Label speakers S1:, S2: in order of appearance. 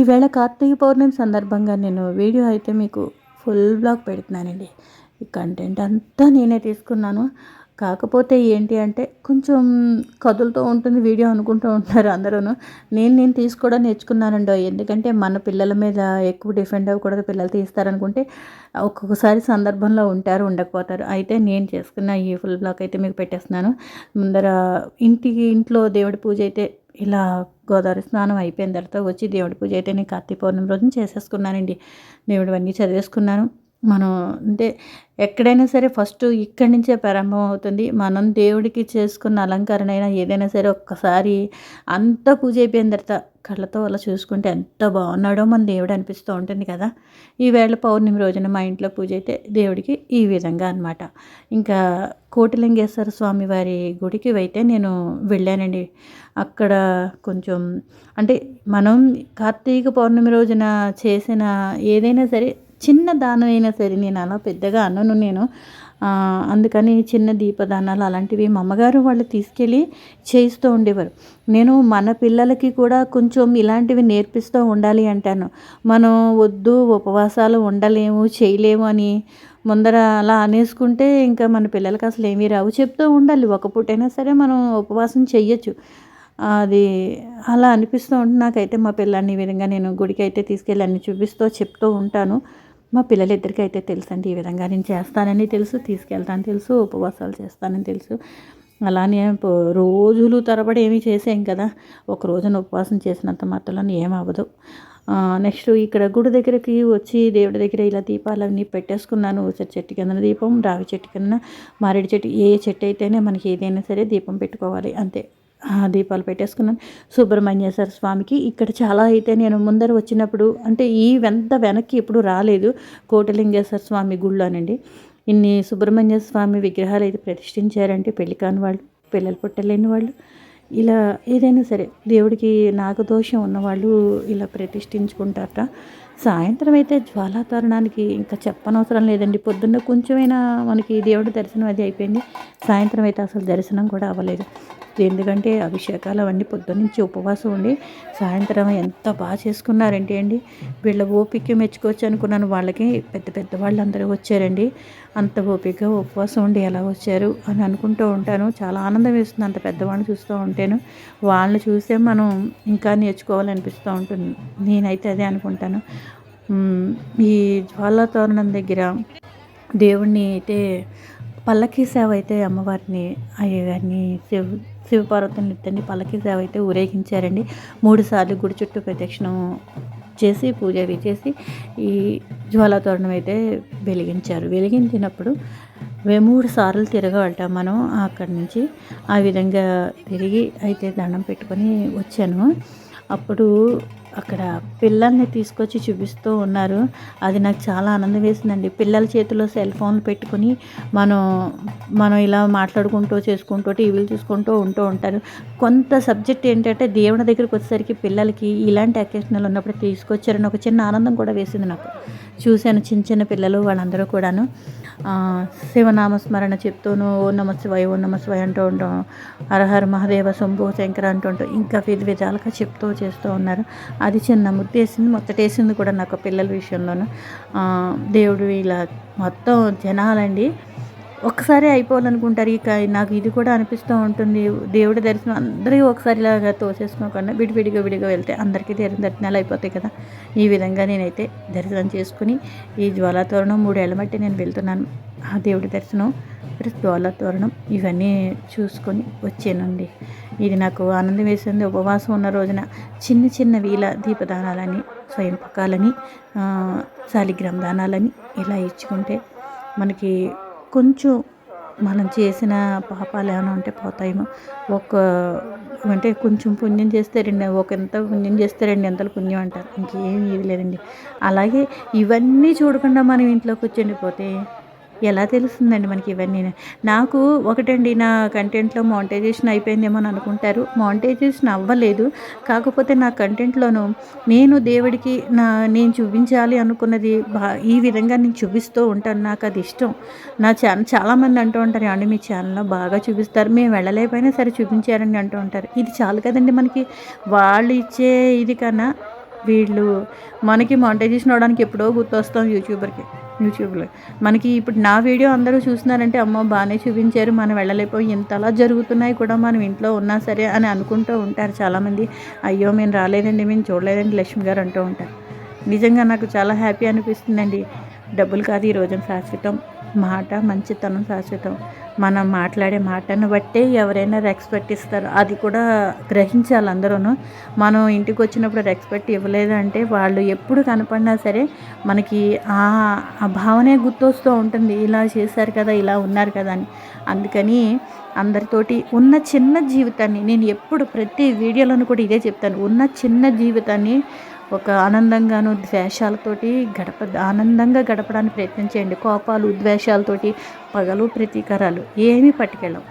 S1: ఈవేళ కార్తీక పౌర్ణమి సందర్భంగా నేను వీడియో అయితే మీకు ఫుల్ బ్లాగ్ పెడుతున్నానండి. ఈ కంటెంట్ అంతా నేనే తీసుకున్నాను. కాకపోతే ఏంటి అంటే కొంచెం కదులుతూ ఉంటుంది వీడియో అనుకుంటూ ఉంటారు అందరూ నేను నేను తీసుకోవడం నేర్చుకున్నానండి. ఎందుకంటే మన పిల్లల మీద ఎక్కువ డిఫెండ్ అవ్వకూడదు. పిల్లలు తీస్తారనుకుంటే ఒక్కొక్కసారి సందర్భంలో ఉంటారు ఉండకపోతారు. అయితే నేను చేసుకున్న ఈ ఫుల్ బ్లాక్ అయితే మీకు పెట్టేస్తున్నాను. ముందర ఇంటికి ఇంట్లో దేవుడి పూజ అయితే ఇలా గోదావరి స్నానం అయిపోయిన తర్వాత వచ్చి దేవుడి పూజ అయితే నేను కార్తీ పౌర్ణమి రోజున చేసేసుకున్నానండి. దేవుడు అన్నీ చదివేసుకున్నాను. మనం అంటే ఎక్కడైనా సరే ఫస్ట్ ఇక్కడి నుంచే ప్రారంభం అవుతుంది మనం దేవుడికి చేసుకున్న అలంకరణ అయినా ఏదైనా సరే ఒక్కసారి అంత పూజ అయిపోయిన తర్వాత కళ్ళతో అలా చూసుకుంటే ఎంత బాగున్నాడో మన దేవుడు అనిపిస్తూ ఉంటుంది కదా. ఈవేళ పౌర్ణమి రోజున మా ఇంట్లో పూజ అయితే దేవుడికి ఈ విధంగా అనమాట ఇంకా కోటిలింగేశ్వర స్వామి వారి గుడికి అయితే నేను వెళ్ళానండి. అక్కడ కొంచెం అంటే మనం కార్తీక పౌర్ణమి రోజున చేసిన ఏదైనా సరే చిన్న దానం అయినా సరే నేను అలా పెద్దగా అన్నను నేను. అందుకని చిన్న దీపదానాలు అలాంటివి మా అమ్మగారు వాళ్ళు తీసుకెళ్ళి చేయిస్తూ ఉండేవారు. నేను మన పిల్లలకి కూడా కొంచెం ఇలాంటివి నేర్పిస్తూ ఉండాలి అంటాను. మనం వద్దు ఉపవాసాలు ఉండలేము చేయలేము అని ముందర అలా అనేసుకుంటే ఇంకా మన పిల్లలకి అసలు ఏమీ రావు. చెప్తూ ఉండాలి ఒక పూటైనా సరే మనం ఉపవాసం చెయ్యొచ్చు. అది అలా అనిపిస్తూ ఉంటుంది నాకైతే మా పిల్లాన్ని ఈ విధంగా నేను గుడికి అయితే తీసుకెళ్ళి అన్ని చూపిస్తూ చెప్తూ ఉంటాను. మా పిల్లలిద్దరికీ అయితే తెలుసు అండి ఈ విధంగా నేను చేస్తానని తెలుసు తీసుకెళ్తాను తెలుసు ఉపవాసాలు చేస్తానని తెలుసు. అలానే రోజులు తరబడి ఏమీ చేసాం కదా ఒక రోజున ఉపవాసం చేసినంత మాత్రంలో ఏమవ్వదు నెక్స్ట్ ఇక్కడ గుడి దగ్గరికి వచ్చి దేవుడి దగ్గర ఇలా దీపాలన్నీ పెట్టేసుకున్నాను. ఊసరి చెట్టు కింద దీపం రావి చెట్టు కింద మారేడు చెట్టు ఏ చెట్టు అయితేనే మనకి ఏదైనా సరే దీపం పెట్టుకోవాలి అంతే. దీపాలు పెట్టేసుకున్నాను. సుబ్రహ్మణ్యేశ్వర స్వామికి ఇక్కడ చాలా అయితే నేను ముందర వచ్చినప్పుడు అంటే ఈ వెంత వెనక్కి ఎప్పుడు రాలేదు కోటలింగేశ్వర స్వామి గుళ్ళోనండి. ఇన్ని సుబ్రహ్మణ్య స్వామి విగ్రహాలు అయితే ప్రతిష్ఠించారంటే పెళ్ళి కాని వాళ్ళు పిల్లలు పుట్టలేని వాళ్ళు ఇలా ఏదైనా సరే దేవుడికి నాగదోషం ఉన్నవాళ్ళు ఇలా ప్రతిష్ఠించుకుంటారట. సాయంత్రం అయితే జ్వాలాతరణానికి ఇంకా చెప్పనవసరం లేదండి. పొద్దున్న కొంచెమైనా మనకి దేవుడి దర్శనం అది అయిపోయింది. సాయంత్రం అయితే అసలు దర్శనం కూడా అవ్వలేదు. ఎందుకంటే అభిషేకాలు అవన్నీ పొద్దున్నుంచి ఉపవాసం ఉండి సాయంత్రం ఎంత బాగా చేసుకున్నారంటే అండి. వీళ్ళ ఓపిక మెచ్చుకోవచ్చు అనుకున్నాను. వాళ్ళకి పెద్ద పెద్ద వాళ్ళందరూ వచ్చారండి. అంత ఓపిక ఉపవాసం ఉండి ఎలా వచ్చారు అని అనుకుంటూ ఉంటాను. చాలా ఆనందం వేస్తుంది అంత పెద్దవాళ్ళని చూస్తూ ఉంటాను. వాళ్ళని చూస్తే మనం ఇంకా నేర్చుకోవాలనిపిస్తూ ఉంటుంది. నేనైతే అదే అనుకుంటాను. ఈ జ్వాలాతోరణం దగ్గర దేవుణ్ణి అయితే పల్లకీ సేవ అయితే అమ్మవారిని అయ్యగారిని శివ శివపార్వతిని ఇద్దరిని పల్లకీ సేవ అయితే ఊరేగించారండి. మూడు సార్లు గుడి చుట్టూ ప్రదక్షిణం చేసి పూజ అవి చేసి ఈ జ్వాలాతోరణం అయితే వెలిగించారు. వెలిగించినప్పుడు మూడు సార్లు తిరగవట మనం అక్కడి నుంచి ఆ విధంగా తిరిగి అయితే దండం పెట్టుకొని వచ్చాను. అప్పుడు అక్కడ పిల్లల్ని తీసుకొచ్చి చూపిస్తూ ఉన్నారు. అది నాకు చాలా ఆనందం వేసిందండి. పిల్లల చేతిలో సెల్ ఫోన్లు పెట్టుకుని మనం మనం ఇలా మాట్లాడుకుంటూ చేసుకుంటూ టీవీలు చూసుకుంటూ ఉంటూ ఉంటారు. కొంత సబ్జెక్ట్ ఏంటంటే దేవుని దగ్గరికి వచ్చేసరికి పిల్లలకి ఇలాంటి అకేషన్లు ఉన్నప్పుడు తీసుకొచ్చారని ఒక చిన్న ఆనందం కూడా వేసింది నాకు. చూశాను చిన్న చిన్న పిల్లలు వాళ్ళందరూ కూడాను. శివనామస్మరణ చెప్తూను ఓ నమ ఓ నమ అంటూ ఉంటాం. హరహర మహాదేవ శంభు శంకర అంటుంటాం ఇంకా విధ విధాలుగా చెప్తూ చేస్తూ ఉన్నారు. అది చిన్న ముద్దేసింది మొత్తటేసింది కూడా నాకు పిల్లల విషయంలోనూ. దేవుడు ఇలా మొత్తం జనాలండి ఒక్కసారి అయిపోవాలనుకుంటారు. ఇక నాకు ఇది కూడా అనిపిస్తూ ఉంటుంది. దేవుడి దర్శనం అందరూ ఒకసారి ఇలాగా తోసేసుకోకుండా విడివిడిగా విడిగా వెళ్తే అందరికీ తీరిన దర్శనాలు అయిపోతాయి కదా. ఈ విధంగా నేనైతే దర్శనం చేసుకుని ఈ జ్వాలాతోరణం మూడేళ్ళ బట్టి నేను వెళ్తున్నాను. ఆ దేవుడి దర్శనం జ్వాలాతోరణం ఇవన్నీ చూసుకొని వచ్చానండి. ఇది నాకు ఆనందం వేసింది. ఉపవాసం ఉన్న రోజున చిన్న చిన్న వీల దీపదానాలని స్వయం పకాలని శాలిగ్రామ దానాలని ఇలా ఇచ్చుకుంటే మనకి కొంచెం మనం చేసిన పాపాలు ఏమైనా ఉంటే పోతాయేమో. ఒక అంటే కొంచెం పుణ్యం చేస్తే రెండు ఒక ఎంత పుణ్యం చేస్తే రెండు ఎంతలు పుణ్యం అంటారు. ఇంకేం ఇది లేదండి. అలాగే ఇవన్నీ చూడకుండా మనం ఇంట్లోకి పోతే ఎలా తెలుస్తుందండి మనకి ఇవన్నీ? నాకు ఒకటండి నా కంటెంట్లో మానిటైజేషన్ అయిపోయిందేమో అని అనుకుంటారు. మానిటైజేషన్ అవ్వలేదు. కాకపోతే నా కంటెంట్లోనూ నేను దేవుడికి నా నేను చూపించాలి అనుకున్నది బా ఈ విధంగా నేను చూపిస్తూ ఉంటాను. నాకు అది ఇష్టం. నా ఛానల్ చాలామంది అంటూ ఉంటారు అండి మీ ఛానల్లో బాగా చూపిస్తారు. మేము వెళ్ళలేకపోయినా సరే చూపించారండి అంటూ ఉంటారు. ఇది చాలు కదండి మనకి. వాళ్ళు ఇచ్చే ఇది కన్నా వీళ్ళు మనకి మానిటైజేషన్ అవడానికి ఎప్పుడో గుర్తొస్తాం యూట్యూబర్కి యూట్యూబ్లో మనకి ఇప్పుడు నా వీడియో అందరూ చూస్తున్నారంటే అమ్మో బాగానే చూపించారు మనం వెళ్ళలేకపోయి ఇంతలా జరుగుతున్నాయి కూడా మనం ఇంట్లో ఉన్నా సరే అని అనుకుంటూ ఉంటారు చాలామంది. అయ్యో మేము రాలేదండి మేము చూడలేదండి లక్ష్మి గారు అంటూ ఉంటారు. నిజంగా నాకు చాలా హ్యాపీ అనిపిస్తుందండి. డబ్బులు కాదు ఈ రోజున శాశ్వతం. మాట మంచితనం శాశ్వతం. మనం మాట్లాడే మాటను బట్టే ఎవరైనా రెస్పెక్ట్ ఇస్తారు. అది కూడా గ్రహించాలి అందరూ మనం ఇంటికి వచ్చినప్పుడు రెస్పెక్ట్ ఇవ్వలేదు అంటే వాళ్ళు ఎప్పుడు కనపడినా సరే మనకి ఆ ఆ భావనే గుర్తొస్తూ ఉంటుంది. ఇలా చేశారు కదా ఇలా ఉన్నారు కదా అని. అందుకని అందరితోటి ఉన్న చిన్న జీవితాన్ని నేను ఎప్పుడు ప్రతి వీడియోలోనూ కూడా ఇదే చెప్తాను. ఉన్న చిన్న జీవితాన్ని ఒక ఆనందంగాను ద్వేషాలతోటి గడప ఆనందంగా గడపడానికి ప్రయత్నం చేయండి. కోపాలు ద్వేషాలతోటి పగలు ప్రతీకారాలు ఏమీ పట్టుకెళ్ళవు.